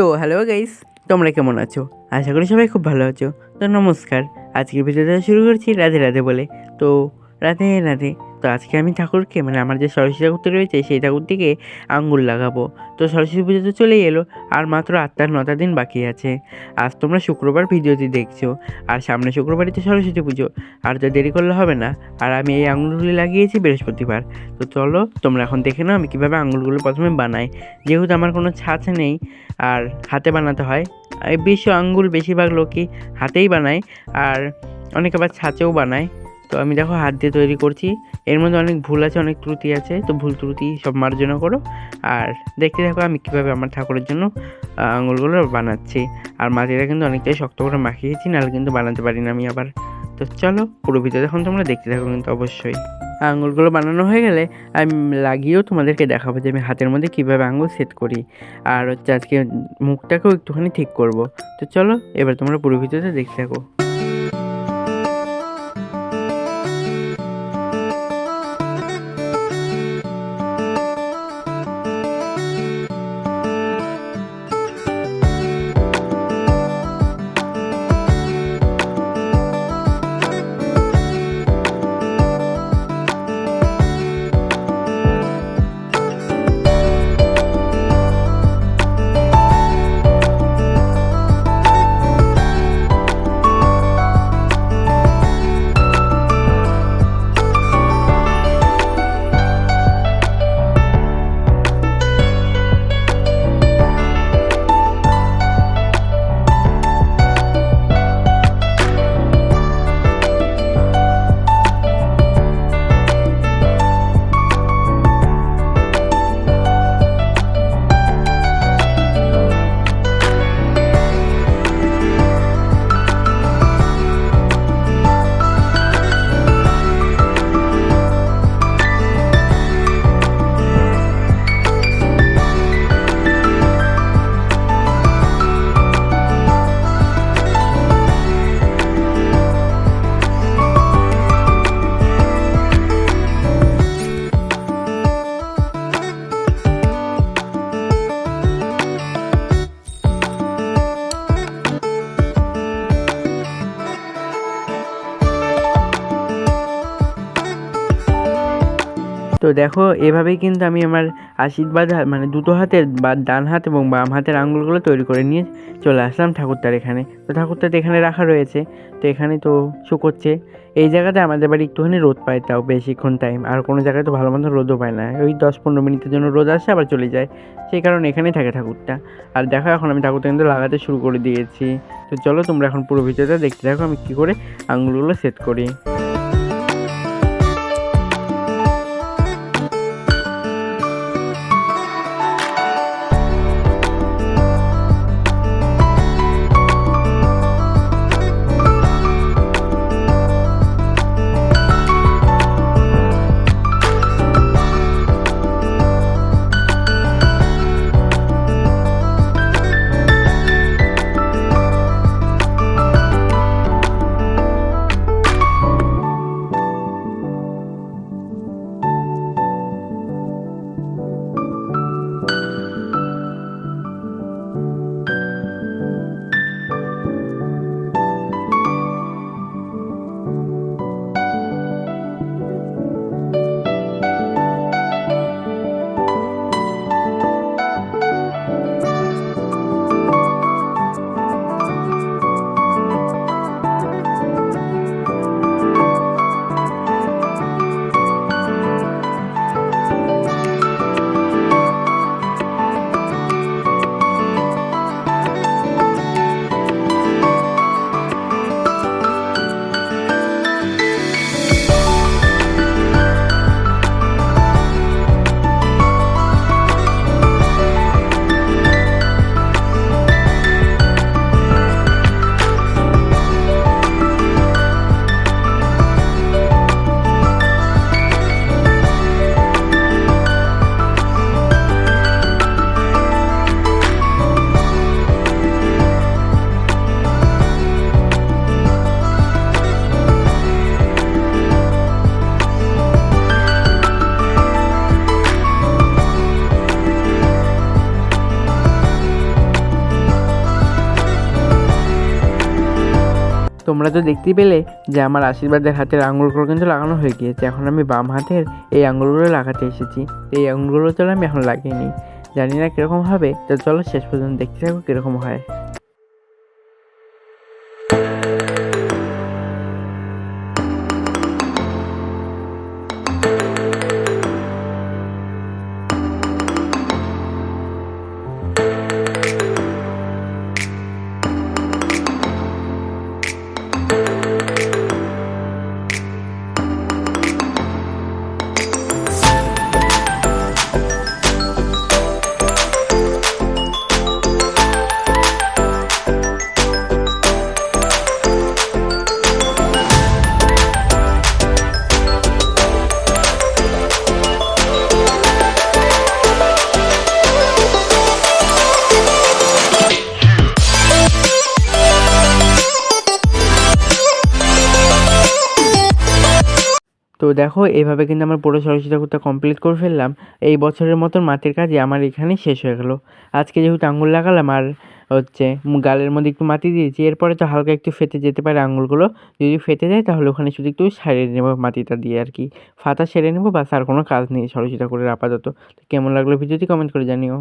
তো hello guys তোমরা কেমন আছো? আশা করি সবাই খুব ভালো আছো। তো নমস্কার, আজকের ভিডিওটা শুরু করছি রাধে রাধে বলে। তো, রাধে রাধে তো আজকে আমি ঠাকুরকে মানে আমার যে সরস্বতী ঠাকুরটি রয়েছে, সেই ঠাকুরটিকে আঙ্গুল লাগাবো। তো সরস্বতী পুজো তো চলেই এলো, আর মাত্র আটটা নটা দিন বাকি আছে। আজ তোমরা শুক্রবার ভিডিওটি দেখছ, আর সামনে শুক্রবারই তো সরস্বতী পুজো, আর তো দেরি করলে হবে না। আর আমি এই আঙুলগুলি লাগিয়েছি বৃহস্পতিবার। তো চলো, তোমরা এখন দেখে নাও আমি কীভাবে আঙুলগুলো প্রথমে বানাই। যেহেতু আমার কোনো ছাঁচ নেই, আর হাতে বানাতে হয়, এই বিশ্ব আঙ্গুল বেশিরভাগ লোকই হাতেই বানায়, আর অনেকে আবার ছাঁচেও বানায়। তো আমি দেখো হাত দিয়ে তৈরি করছি। এর মধ্যে অনেক ভুল আছে, অনেক ত্রুটি আছে, তো ভুল ত্রুটি সব মার্জনা করো। আর দেখতে দেখো আমি কীভাবে আমার ঠাকুরের জন্য আঙুলগুলো বানাচ্ছি। আর মাটিটা কিন্তু অনেকটাই শক্ত করে মাখিয়েছি, নাহলে কিন্তু বানাতে পারি না আমি আবার। তো চলো, পুরো ভিডিও এখন তোমরা দেখতে থাকো কিন্তু অবশ্যই। আঙুলগুলো বানানো হয়ে গেলে আমি লাগিয়েও তোমাদেরকে দেখাবো যে আমি হাতের মধ্যে কীভাবে আঙুল সেট করি। আর হচ্ছে আজকে মুখটাকেও একটুখানি ঠিক করব। তো চলো, এবার তোমরা পুরো ভিডিওটা দেখতে থাকো। তো দেখো, এভাবেই কিন্তু আমি আমার আশীর্বাদ মানে দুটো হাতের বা ডান হাত এবং বাম হাতের আঙুলগুলো তৈরি করে নিয়ে চলে আসলাম ঠাকুরটার এখানে। তো ঠাকুরটা তো এখানে রাখা রয়েছে। তো এখানে তো শুকোচ্ছে এই জায়গাতে আমাদের বাড়ি একটুখানি রোদ পায় তাও বেশিক্ষণ টাইম আর কোনো জায়গায় তো ভালো মতো রোদও পায় না। ওই দশ পনেরো মিনিটের জন্য রোদ আসে, আবার চলে যায়। সেই কারণে এখানেই থাকে ঠাকুরটা। আর দেখো, এখন আমি ঠাকুরটা কিন্তু লাগাতে শুরু করে দিয়েছি। তো চলো তোমরা এখন পুরো ভিডিওটা দেখতে থাকো, আমি কী করে আঙুলগুলো সেট করি। তোমরা তো দেখতেই পেলে যে আমার আশীর্বাদের হাতের আঙুলগুলো কিন্তু লাগানো হয়ে গিয়েছে। এখন আমি বাম হাতের এই আঙুলগুলো লাগাতে এসেছি। এই আঙুলগুলো চলো আমি এখন লাগিয়ে নিই জানি না কীরকম হবে। তো চলো শেষ পর্যন্ত দেখতে থাকো কীরকম হয়। দেখো, এইভাবে কিন্তু আমার পুরো সরস্বতী ঠাকুরটা কমপ্লিট করে ফেললাম। এই বছরের মতন মাটির কাজই আমার এখানেই শেষ হয়ে গেলো। আজকে যেহেতু আঙুল লাগালাম, আর হচ্ছে গালের মধ্যে একটু মাটি দিয়েছি, এরপরে তো হালকা একটু ফেটে যেতে পারে আঙুলগুলো। যদি ফেটে যায়, তাহলে ওখানে শুধু একটু সারিয়ে নেব মাটিটা দিয়ে আর কি। ফাতা সেরে নেব, বাস আর কোনো কাজ নেই সরস্বতী ঠাকুরের আপাতত। কেমন লাগল ভিডিওটি কমেন্ট করে জানিও।